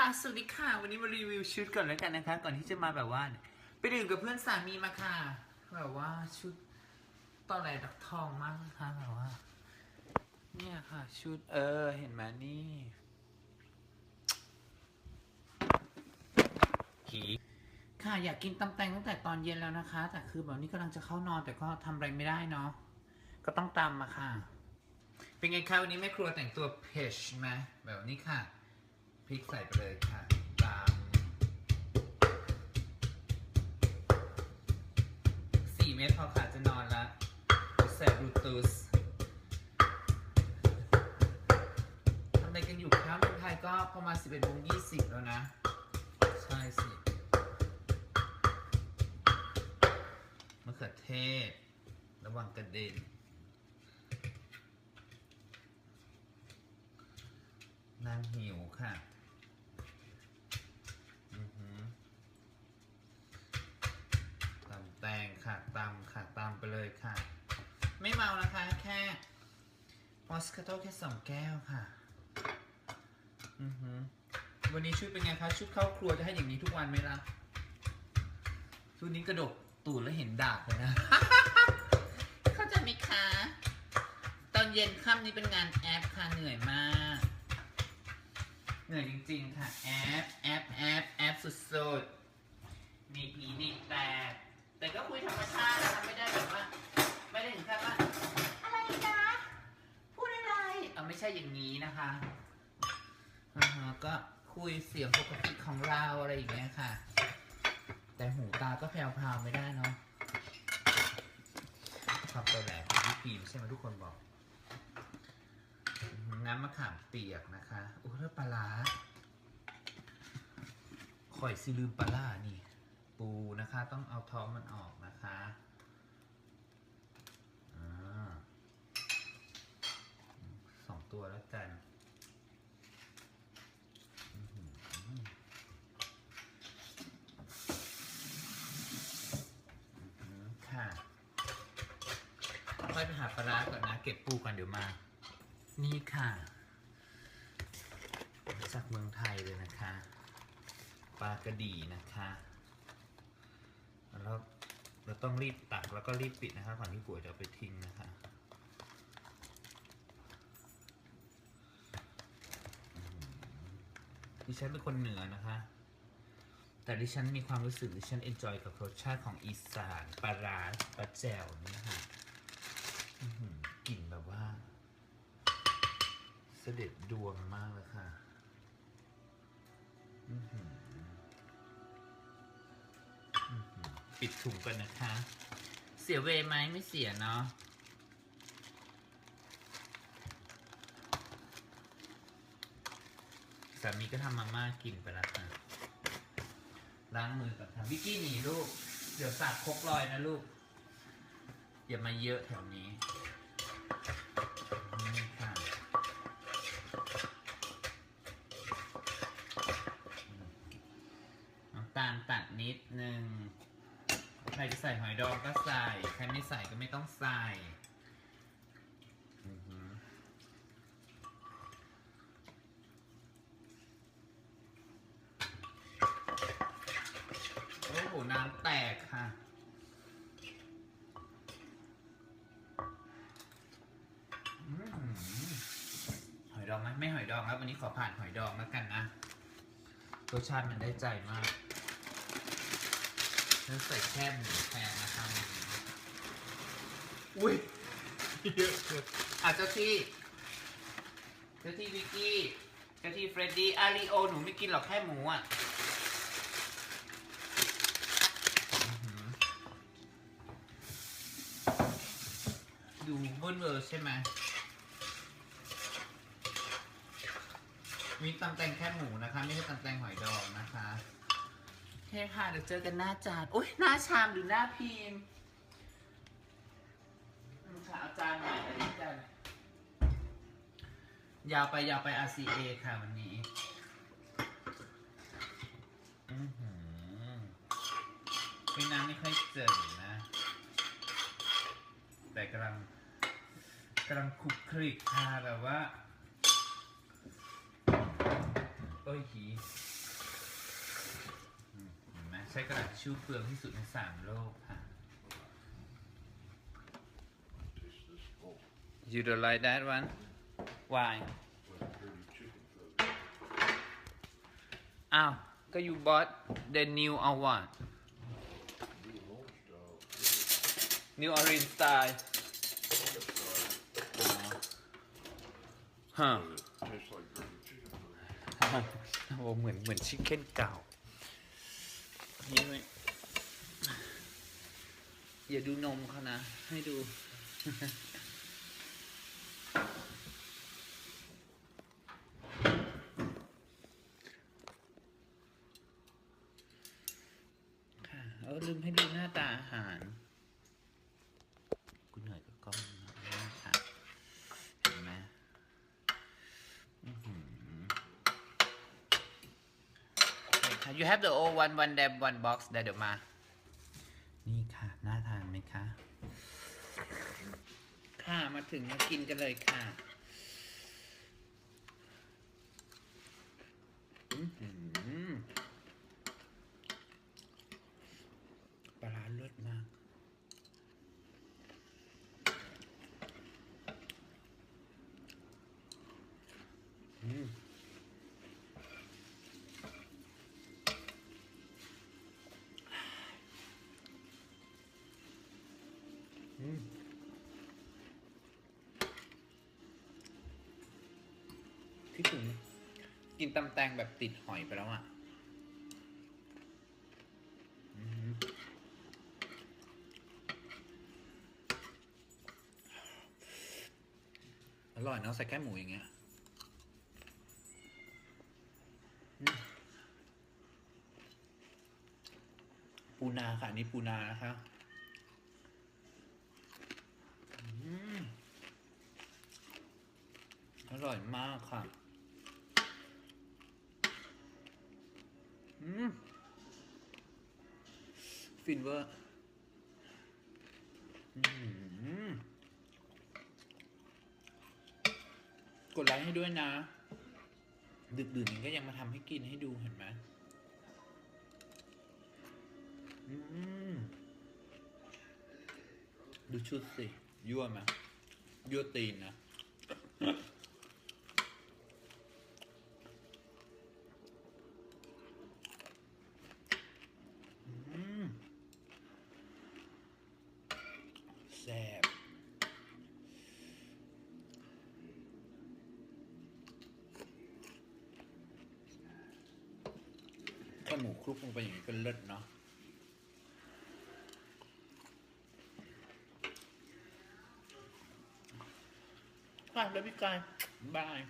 ค่ะสวัสดีค่ะ วันนี้มารีวิวชุดก่อนแล้วกันนะคะ ก่อนที่จะมาแบบว่า ไปดื่มกับเพื่อนสามีมาค่ะ แบบว่าชุดตอนไหนดักทองมากนะคะแบบว่า เนี่ยค่ะ ชุดเออ เห็นไหมนี่ขีค่ะอยากกินตำแตงตั้งแต่ตอนเย็นแล้วนะคะ แต่คือแบบนี้กำลังจะเข้านอนแต่ก็ทำอะไรไม่ได้เนาะก็ต้องตำมาค่ะ เป็นไงคะวันนี้แม่ครัวแต่งตัวเพชไหมแบบนี้ค่ะ ริกใส่ไปเลยค่ะตามสี่เม็ดพอค่ะจะนอนละแสบรูตูสทำอะไรกันอยู่ครับเมืองไทยก็ประมาณ 11โมง20 แล้วนะ ใช่สิมะเขือเทศ ระวังกระเด็นนางหิวค่ะ ค่ะตำค่ะตำไปเลยค่ะ ไม่เมานะคะ แค่มอสคาโตแค่สองแก้วค่ะ อือหือวันนี้ชุดเป็นไงคะชุดเข้าครัวจะให้อย่างนี้ทุกวันไหมล่ะชุดนี้กระดกตูดแล้วเห็นดาบเลยนะ เข้าใจไหมคะ ตอนเย็นค่ำนี้เป็นงานแอปค่ะเหนื่อยมาก เหนื่อยจริงๆค่ะ แอปแอปแอปแอปสุดๆหนีบหนีหนีบแต่ แต่ก็คุยธรรมชาตินะคะไม่ได้แบบว่า ไม่ได้ถึงขั้นว่าอะไรนะพูดอะไรเอาไม่ใช่อย่างนี้นะคะอ่าฮะก็คุยเสียงปกติของเราอะไรอย่างเงี้ยค่ะ แต่หูตาก็แผ่วๆไม่ได้เนาะความตัวแหลกของพี่พีมใช่ไหมทุกคนบอก น้ำมะขามเปียกนะคะโอ้แล้วปลาร้าข่อยสิลืมปลาร้านี่ปูนะคะ ต้องเอาท้องมันออกนะคะอ่าสองตัวแล้วกันค่ะค่อยไปหาปลาร้าก่อนนะ เก็บปูก่อนเดี๋ยวมา นี่ค่ะ จากเมืองไทยเลยนะคะ ปลากระดีนะคะ เราต้องรีบตักแล้วก็รีบปิดนะคะก่อนที่ปุ๋ยจะไปทิ้งนะคะดิฉันเป็นคนเหนือนะคะ แต่ดิฉันมีความรู้สึกดิฉันเอนจอยกับรสชาติของอีสานปลาร้าปลาแจ่วนี่ค่ะกลิ่นแบบว่า เสด็จดวงมากเลยค่ะ อือหือ ปิดถุงกันนะคะ เสียเวไหมไม่เสียเนาะสามีก็ทำมาม่ากินไปแล้วค่ะล้างมือก่อนทำวิกกี้หนีลูก เดี๋ยวสาดคกลอยนะลูก อย่ามาเยอะแถวนี้นี่ค่ะน้ำตาลตัดนิดนึง ใครจะใส่หอยดองก็ใส่ ใครไม่ใส่ก็ไม่ต้องใส่อือหือโอ้โหน้ำแตกค่ะหอหอยดองไหมไม่หอยดองแล้ววันนี้ขอผ่านหอยดองแล้วกันนะรสชาติมันได้ใจมาก แล้วใส่แค่หมูแทนนะครับอุ้ยเยอะเกินอะเจ้าที่ เจ้าที่วิกกี้ เจ้าที่เฟรดดี้อาริโอ หนูไม่กินหรอกแค่หมูอะอื้อหือดูเบิ้ลเวอร์ใช่ไหมมีตำแตงแค่หมูนะคะ ไม่ใช่ตำแตงหอยดองนะคะโอเคค่ะเดี๋ยวเจอกันหน้าจานโอ้ยหน้าชามหรือหน้าพิมพ์อืมค่ะอาจานใหม่เลยจานยาวไปยาวไป RCA ค่ะวันนี้อือหือพี่น้ำไม่ค่อยเจอนะ แต่กำลังกำลังคุกคลิกค่ะแบบว่าเอ้ยหี ช้กระดาษทิชชู่เปลืองที่สุดในสามโลกค่ะ You don't like that one Why อ้าว ก็ you bought the new or what New home style. New Orange style Huh Tastes like chicken foot. โอ้เหมือนเหมือนชิคเก้นเก่า นี่ไหมอย่าดูนมเขานะ ให้ดู ค่ะเออลืมให้ดูหน้าตาอาหาร กูเหนื่อยกับกล้องนะค่ะเห็นไหมอื้อหือ ค่ะ you have the old one one dam one box ได้เดี๋ยวมา นี่ค่ะ น่าทานไหมคะ ค่ะ มาถึงมากินกันเลยค่ะอื้อหือปลาร้าเลิศมาก อืม พี่ถึงกินตำแตงแบบติดหอยไปแล้วอะอร่อยเนาะใส่แค่หมูอย่างเงี้ยปูนาค่ะอันนี่ปูนานะคะอร่อยมากค่ะ อืม ฟินเวอร์กดไลค์ให้ด้วยนะ ดึกดื่นก็ยังมาทำให้กินให้ดูเห็นไหมอืมดูชุดสิ ยั่วไหมยั่วตีนนะ อืมแซ่บ แค่หมูคลุกลงไปอย่างนี้ก็เลิศเนาะค่ะแล้วพี่กายบาย